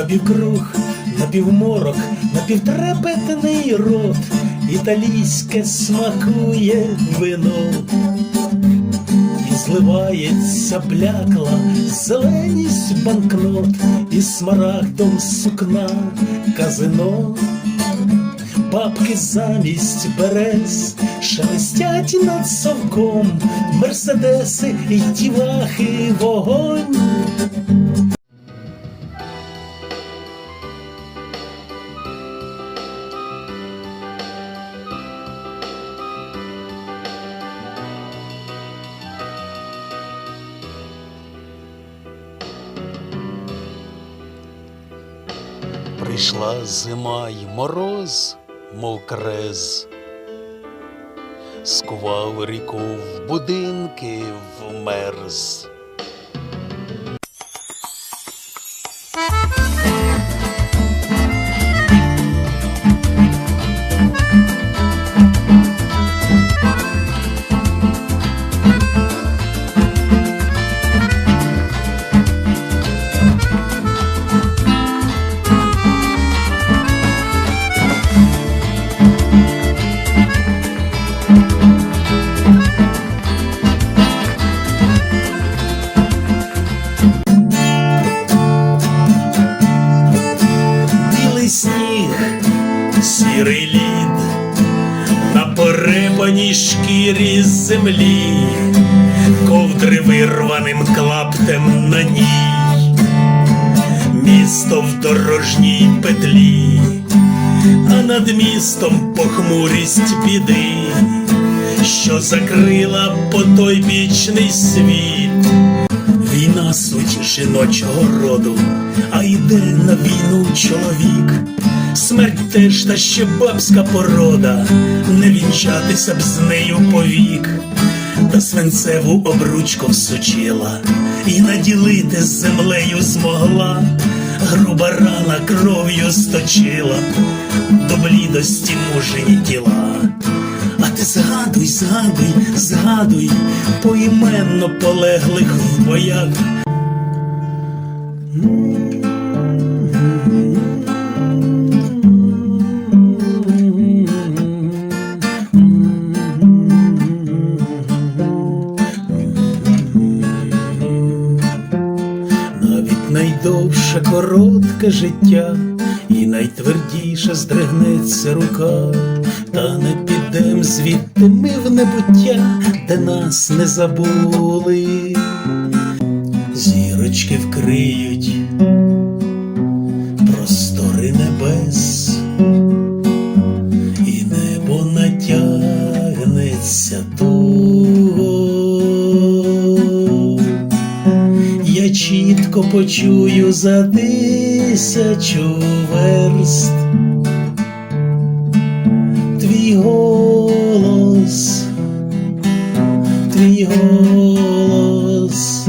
напівкруг, напівморок, напівтрепетний рот, італійське смакує вино, і зливається блякла зеленість банкнот, і смарагдом сукна казино. Бабки замість берез шелестять над совком, мерседеси й тівахи вогонь. Прийшла зима й мороз, мов крез, скував ріку в будинки вмерз. Сірий лід, на порепаній шкірі землі, ковдри вирваним клаптем на ній, місто в дорожній петлі, а над містом похмурість біди, що закрила потойбічний світ. Війна суть жіночого роду, а йде на війну чоловік. Смерть теж та ще бабська порода, не вінчатися б з нею повік, та свинцеву обручку всучила, і наділити землею змогла, груба рана кров'ю сточила, до блідості мужині тіла. А ти згадуй, згадуй, згадуй, поіменно полеглих в боях. Найдовше коротке життя, і найтвердіше здригнеться рука, та не підем звідти ми в небуття, де нас не забули. Зірочки вкриють чітко почую за тисячу верст твій голос, твій голос.